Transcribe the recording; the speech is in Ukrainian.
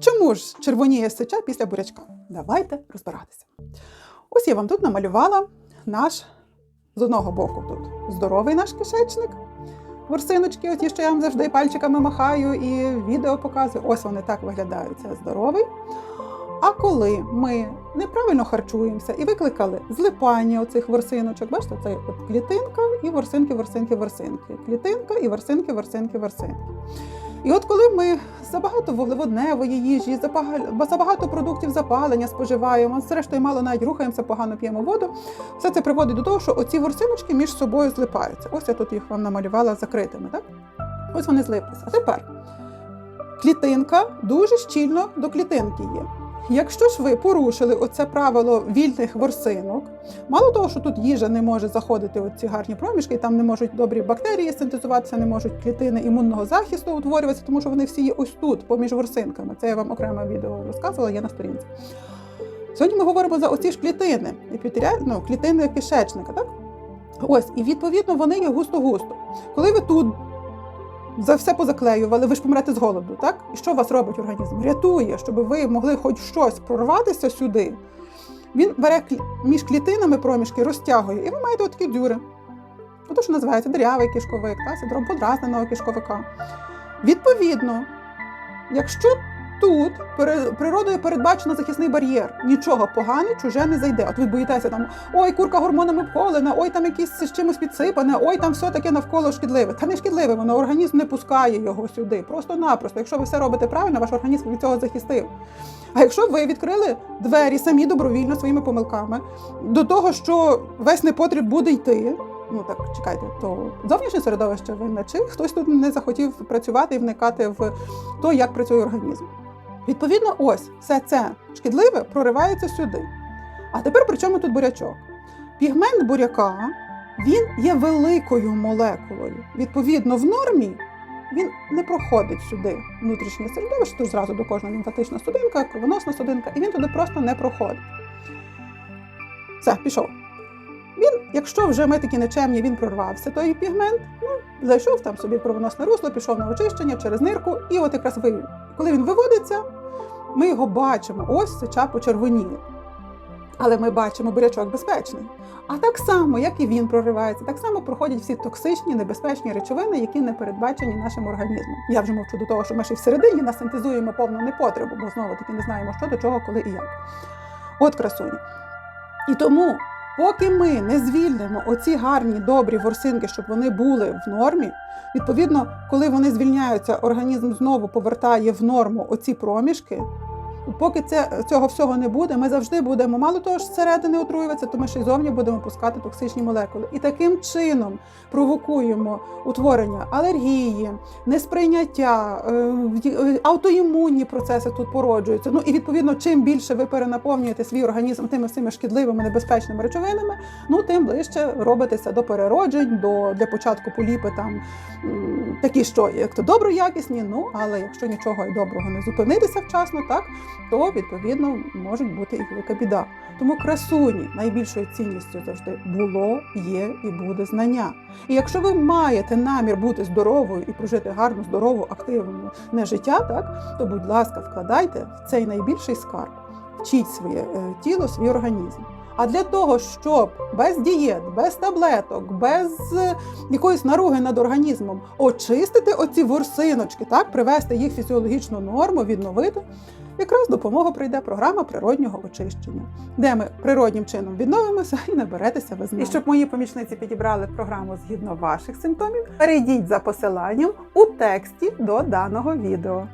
чому ж червоніє сеча після бурячка? Давайте розбиратися. Ось я вам тут намалювала наш з одного боку тут здоровий наш кишечник. Ворсиночки, оті, що я вам завжди пальчиками махаю і відео показую. Ось вони так виглядають. Це здоровий. А коли ми неправильно харчуємося і викликали злипання оцих ворсиночок, бачите, це клітинка і ворсинки, ворсинки, ворсинки. Клітинка і ворсинки, ворсинки, ворсинки. І от коли ми забагато вуглеводневої їжі, забага- забагато продуктів запалення споживаємо, зрештою мало навіть рухаємося, погано п'ємо воду, все це приводить до того, що оці горсиночки між собою злипаються. Ось я тут їх вам намалювала закритими, так? Ось вони злиплися. А тепер клітинка дуже щільно до клітинки є. Якщо ж ви порушили оце правило вільних ворсинок, мало того, що тут їжа не може заходити у ці гарні проміжки, там не можуть добрі бактерії синтезуватися, не можуть клітини імунного захисту утворюватися, тому що вони всі є ось тут, поміж ворсинками. Це я вам окреме відео розказувала, є на сторінці. Сьогодні ми говоримо за оці ж клітини, ну, клітини кишечника, так? Ось, і відповідно вони є густо-густо. Коли ви тут за все позаклеювали, ви ж помрете з голоду, так? І що вас робить організм? Рятує, щоб ви могли хоч щось прорватися сюди. Він бере між клітинами проміжки, розтягує, і ви маєте отакі дюри. Ото, що називається дирявий кишковик, та, синдром подразненого кишковика. Відповідно, якщо тут природою передбачено захисний бар'єр, нічого погане, чуже не зайде. От ви боїтеся там, ой, курка гормонами обколена, ой, там якісь з чимось підсипане, ой, там все таке навколо шкідливе. Та не шкідливе, воно організм не пускає його сюди. Просто-напросто. Якщо ви все робите правильно, ваш організм від цього захистив. А якщо ви відкрили двері самі добровільно своїми помилками до того, що весь непотріб буде йти. Ну так чекайте, то зовнішнє середовище винне, чи хтось тут не захотів працювати і вникати в то, як працює організм. Відповідно, ось все це шкідливе проривається сюди. А тепер при чому тут бурячок? Пігмент буряка він є великою молекулою. Відповідно, в нормі він не проходить сюди внутрішнє середовище, то зразу до кожного лімфатична судинка, кровоносна судинка, і він туди просто не проходить. Все, пішов. Він, якщо вже ми такі нечемні, він прорвався, той пігмент, ну, зайшов там собі в кровоносне русло, пішов на очищення через нирку, і от якраз вивів. Коли він виводиться, ми його бачимо. Ось сеча почервоніла. Але ми бачимо бурячок безпечний. А так само, як і він проривається, так само проходять всі токсичні, небезпечні речовини, які не передбачені нашим організмом. Я вже мовчу до того, що ми ще й всередині насинтезуємо повну непотребу, бо знову таки не знаємо, що до чого, коли і як. От красуні. І тому, поки ми не звільнимо оці гарні добрі ворсинки, щоб вони були в нормі, відповідно, коли вони звільняються, організм знову повертає в норму оці проміжки. Поки це, цього всього не буде, ми завжди будемо, мало того, що зсередини отруюватися, то ми ще й зовні будемо пускати токсичні молекули. І таким чином провокуємо утворення алергії, несприйняття, е, е, аутоімунні процеси тут породжуються. Ну і відповідно, чим більше ви перенаповнюєте свій організм тими всіми шкідливими небезпечними речовинами, ну тим ближче робитеся до перероджень, до для початку поліпи там такі, що як то доброякісні. Ну але якщо нічого і доброго не зупинитися вчасно, так то відповідно може бути і велика біда. Тому красуні найбільшою цінністю завжди було, є і буде знання. І якщо ви маєте намір бути здоровою і прожити гарну, здорову, активну не життя, так то будь ласка, вкладайте в цей найбільший скарб, вчіть своє е, тіло, свій організм. А для того, щоб без дієт, без таблеток, без е, якоїсь наруги над організмом очистити оці ворсиночки, так привести їх в фізіологічну норму, відновити. Якраз допомога прийде програма природнього очищення, де ми природнім чином відновимося і наберетеся ви знань. І щоб мої помічниці підібрали програму згідно ваших симптомів, перейдіть за посиланням у тексті до даного відео.